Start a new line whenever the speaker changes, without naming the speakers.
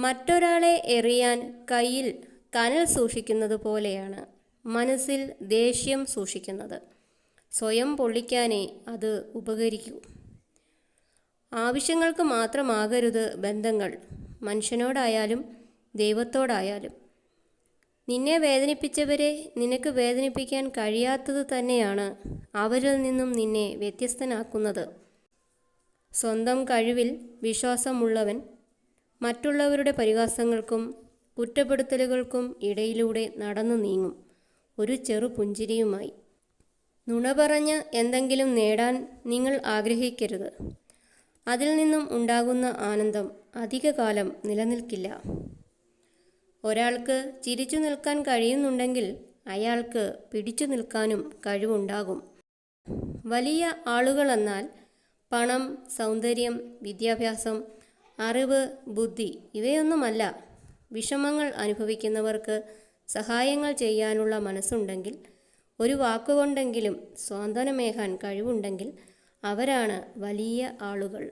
മറ്റൊരാളെ എറിയാൻ കയ്യിൽ കനൽ സൂക്ഷിക്കുന്നത് പോലെയാണ് മനസ്സിൽ ദേഷ്യം സൂക്ഷിക്കുന്നത്. സ്വയം പൊള്ളിക്കാനേ അത് ഉപകരിക്കൂ. ആവശ്യങ്ങൾക്ക് മാത്രമാകരുത് ബന്ധങ്ങൾ. മനുഷ്യനോടായാലും ദൈവത്തോടായാലും. നിന്നെ വേദനിപ്പിച്ചവരെ നിനക്ക് വേദനിപ്പിക്കാൻ കഴിയാത്തത് തന്നെയാണ് അവരിൽ നിന്നും നിന്നെ വ്യത്യസ്തനാക്കുന്നത്. സ്വന്തം കഴിവിൽ വിശ്വാസമുള്ളവൻ മറ്റുള്ളവരുടെ പരിഹാസങ്ങൾക്കും കുറ്റപ്പെടുത്തലുകൾക്കും ഇടയിലൂടെ നടന്നു നീങ്ങും. ഒരു ചെറു പുഞ്ചിരിയുമായി. നുണ പറഞ്ഞ് എന്തെങ്കിലും നേടാൻ നിങ്ങൾ ആഗ്രഹിക്കരുത്. അതിൽ നിന്നും ഉണ്ടാകുന്ന ആനന്ദം അധികകാലം നിലനിൽക്കില്ല. ഒരാൾക്ക് ചിരിച്ചു നിൽക്കാൻ കഴിയുന്നുണ്ടെങ്കിൽ അയാൾക്ക് പിടിച്ചു നിൽക്കാനും കഴിവുണ്ടാകും. വലിയ ആളുകളെന്നാൽ പണം സൗന്ദര്യം വിദ്യാഭ്യാസം അറിവ് ബുദ്ധി ഇവയൊന്നുമല്ല. വിഷമങ്ങൾ അനുഭവിക്കുന്നവർക്ക് സഹായങ്ങൾ ചെയ്യാനുള്ള മനസ്സുണ്ടെങ്കിൽ ഒരു വാക്കുകൊണ്ടെങ്കിലും സ്വാന്തനമേകാൻ കഴിവുണ്ടെങ്കിൽ അവരാണ് വലിയ ആളുകൾ.